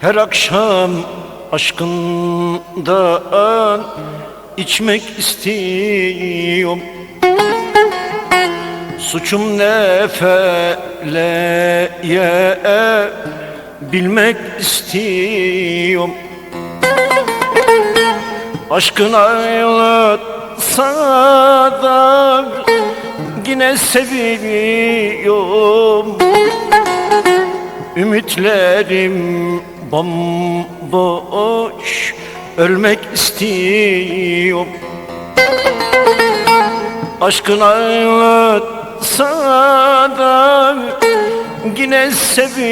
Her akşam aşkından içmek istiyorum. Suçum ne bilmek istiyorum. Aşkın ağlatsa da yine seviyorum Ümitlerim bomboş ölmek istiyorum Aşkın ağlatsa da yine seviyorum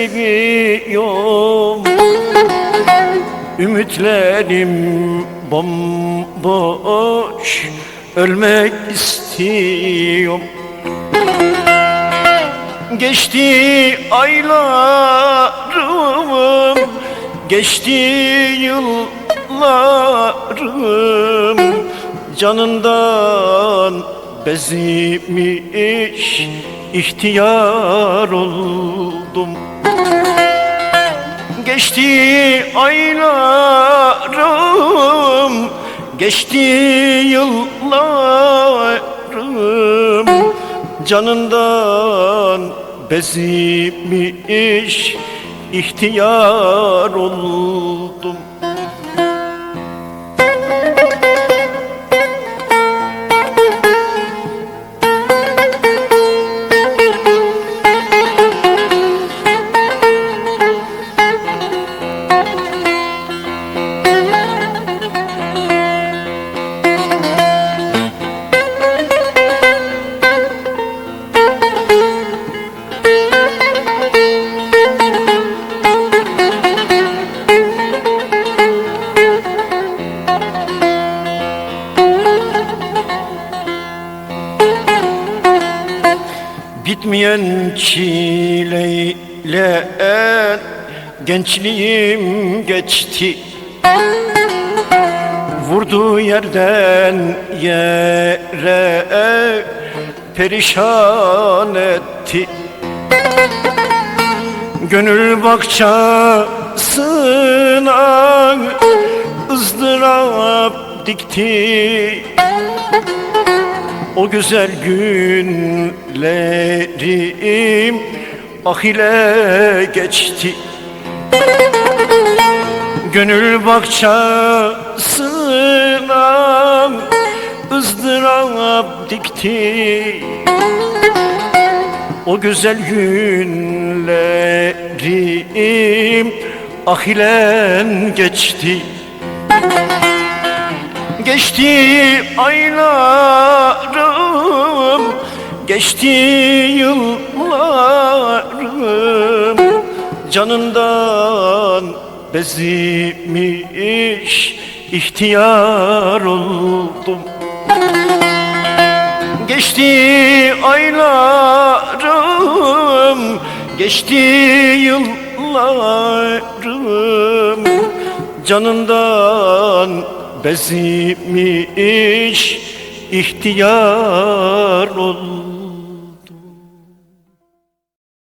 Ümitlerim bomboş ölmek istiyorum Geçti aylarım Geçti yıllarım Canından bezimiş ihtiyar oldum. Geçti aylarım Geçti yıllarım Canından bezimiş ihtiyar oldum Bitmeyen çileyle gençliğim geçti. Vurduğu yerden yere perişan etti. Gönül bakçasına ızdırap dikti o güzel günlerim ah ile geçti. Gönül bakçasına ızdırap dikti. O güzel günlerim ah ile geçti. Geçti aylarım Geçti yıllarım Canından bezimiş ihtiyar oldum. Geçti aylarım Geçti yıllarım Canından bezimiş ihtiyar oldum